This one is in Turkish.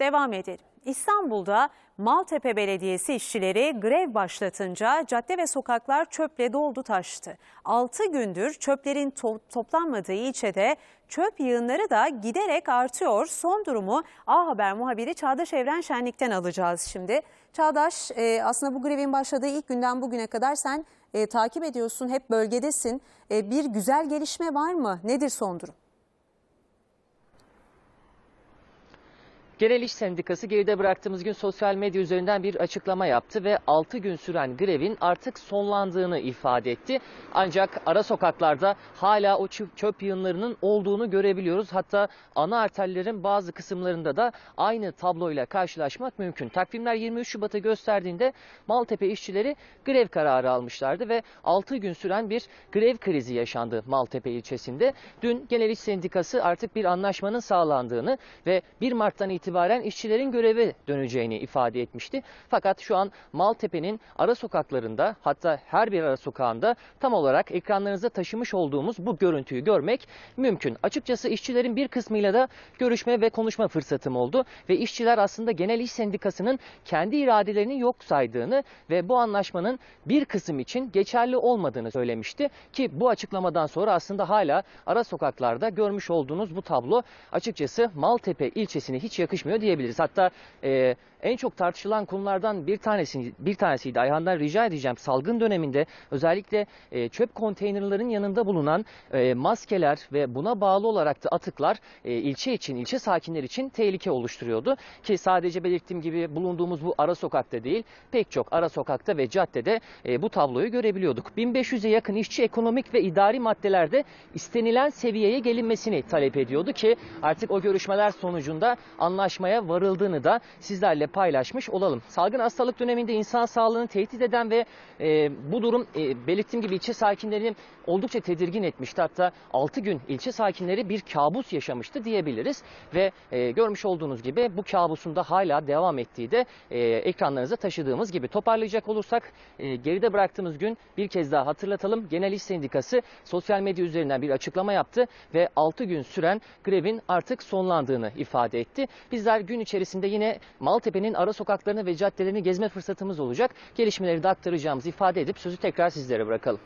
devam edelim. İstanbul'da Maltepe Belediyesi işçileri grev başlatınca cadde ve sokaklar çöple doldu taştı. 6 gündür çöplerin to- toplanmadığı ilçede çöp yığınları da giderek artıyor. Son durumu A Haber muhabiri Çağdaş Evren Şenlik'ten alacağız şimdi. Çağdaş e, aslında bu grevin başladığı ilk günden bugüne kadar sen e, takip ediyorsun, hep bölgedesin. E, bir güzel gelişme var mı? Nedir son durum? Genel İş Sendikası geride bıraktığımız gün sosyal medya üzerinden bir açıklama yaptı ve 6 gün süren grevin artık sonlandığını ifade etti. Ancak ara sokaklarda hala o çöp, yığınlarının olduğunu görebiliyoruz. Hatta ana arterlerin bazı kısımlarında da aynı tabloyla karşılaşmak mümkün. Takvimler 23 Şubat'ı gösterdiğinde Maltepe işçileri grev kararı almışlardı ve 6 gün süren bir grev krizi yaşandı Maltepe ilçesinde. Dün Genel İş Sendikası artık bir anlaşmanın sağlandığını ve 1 Mart'tan itibaren işçilerin göreve döneceğini ifade etmişti. Fakat şu an Maltepe'nin ara sokaklarında hatta her bir ara sokağında tam olarak ekranlarınıza taşımış olduğumuz bu görüntüyü görmek mümkün. Açıkçası işçilerin bir kısmıyla da görüşme ve konuşma fırsatım oldu ve işçiler aslında Genel İş Sendikası'nın kendi iradelerini yok saydığını ve bu anlaşmanın bir kısım için geçerli olmadığını söylemişti ki bu açıklamadan sonra aslında hala ara sokaklarda görmüş olduğunuz bu tablo açıkçası Maltepe ilçesine hiç yakışmıyor diyebiliriz. Hatta e, en çok tartışılan konulardan bir tanesi bir tanesiydi. Ayhan'dan rica edeceğim. Salgın döneminde özellikle e, çöp konteynerların yanında bulunan e, maskeler ve buna bağlı olarak da atıklar e, ilçe için, ilçe sakinleri için tehlike oluşturuyordu. Ki sadece belirttiğim gibi bulunduğumuz bu ara sokakta değil, pek çok ara sokakta ve caddede e, bu tabloyu görebiliyorduk. 1500'e yakın işçi ekonomik ve idari maddelerde istenilen seviyeye gelinmesini talep ediyordu ki artık o görüşmeler sonucunda anlaşmaya varıldığını da sizlerle paylaşmış olalım. Salgın hastalık döneminde insan sağlığını tehdit eden ve e, bu durum e, belirttiğim gibi ilçe sakinlerini oldukça tedirgin etmişti. Hatta 6 gün ilçe sakinleri bir kabus yaşamıştı diyebiliriz. Ve e, görmüş olduğunuz gibi bu kabusun da hala devam ettiği de e, ekranlarınıza taşıdığımız gibi. Toparlayacak olursak e, geride bıraktığımız gün bir kez daha hatırlatalım. Genel İş Sendikası sosyal medya üzerinden bir açıklama yaptı ve 6 gün süren grevin artık sonlandığını ifade etti. Bizler gün içerisinde yine Maltepe'nin ara sokaklarını ve caddelerini gezme fırsatımız olacak. Gelişmeleri de aktaracağımızı ifade edip sözü tekrar sizlere bırakalım.